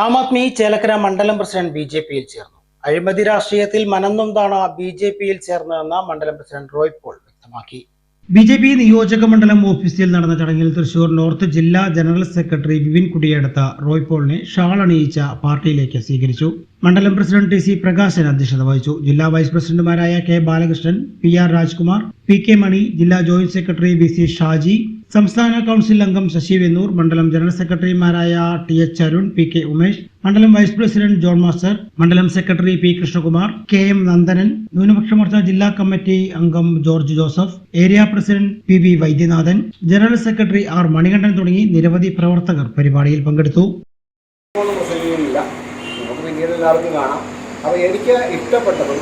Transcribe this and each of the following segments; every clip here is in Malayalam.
ആം ആദ്മി ചേലക്കര മണ്ഡലം പ്രസിഡന്റ് ബി ജെ പിയിൽ ചേർന്നു. അഴിമതി രാഷ്ട്രീയത്തിൽ മനംനൊന്താണ് ബി ജെ പിയിൽ ചേർന്നതെന്ന് മണ്ഡലം പ്രസിഡന്റ് റോയ് പോൾ വ്യക്തമാക്കി. ബി ജെ പി നിയോജക മണ്ഡലം ഓഫീസിൽ നടന്ന ചടങ്ങിൽ തൃശൂർ നോർത്ത് ജില്ലാ ജനറൽ സെക്രട്ടറി വിപിൻ കുടിയെടുത്ത റോയ് പോളിനെ ഷാൾ അണിയിച്ച പാർട്ടിയിലേക്ക് സ്വീകരിച്ചു. മണ്ഡലം പ്രസിഡന്റ് ടി സി പ്രകാശൻ അധ്യക്ഷത വഹിച്ചു. ജില്ലാ വൈസ് പ്രസിഡന്റുമാരായ K Balakrishnan P R Rajkumar P K Mani ജില്ലാ joint secretary B C Shaji സംസ്ഥാന കൗൺസിൽ അംഗം ശശി വെന്നൂർ മണ്ഡലം ജനറൽ സെക്രട്ടറിമാരായ T H Arun P K Umesh മണ്ഡലം വൈസ് പ്രസിഡന്റ് ജോൺ മാസ്റ്റർ മണ്ഡലം secretary P Krishnakumar K M Nandanan ന്യൂനപക്ഷ മോർച്ച ജില്ലാ കമ്മിറ്റി അംഗം George Joseph area president P V Vaidyanathan general secretary R Manikandan തുടങ്ങി നിരവധി പ്രവർത്തകർ പരിപാടിയിൽ പങ്കെടുത്തു. കാണാം. എനിക്ക് ഇഷ്ടപ്പെട്ടതും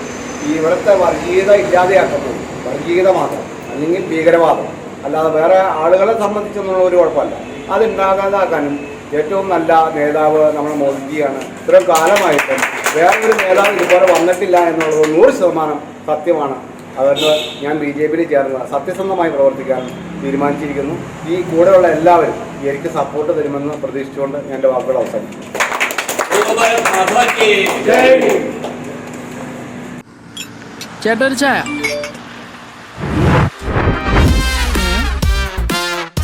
ഇവിടുത്തെ വർഗീയത ഇല്ലാതെയാക്കുന്നത് വർഗീയത മാത്രം അല്ലെങ്കിൽ ഭീകരവാദം അല്ലാതെ വേറെ ആളുകളെ സംബന്ധിച്ചൊന്നും ഒരു കുഴപ്പമില്ല. അതുണ്ടാകാതാക്കാനും ഏറ്റവും നല്ല നേതാവ് നമ്മുടെ മോദിജിയാണ്. ഇത്രയും കാലമായിട്ടും വേറൊരു നേതാവ് ഇതുപോലെ വന്നിട്ടില്ല എന്നുള്ളത് നൂറ് ശതമാനം സത്യമാണ്. അതുകൊണ്ട് ഞാൻ ബി ജെ പിയിൽ ചേർന്ന് സത്യസന്ധമായി പ്രവർത്തിക്കാൻ തീരുമാനിച്ചിരിക്കുന്നു. ഈ കൂടെയുള്ള എല്ലാവരും എനിക്ക് സപ്പോർട്ട് തരുമെന്ന് പ്രതീക്ഷിച്ചുകൊണ്ട് ഞാൻ എന്റെ വാക്കുകൾ അവസാനിക്കും ചേട്ടൊരു ഒരു ചായ.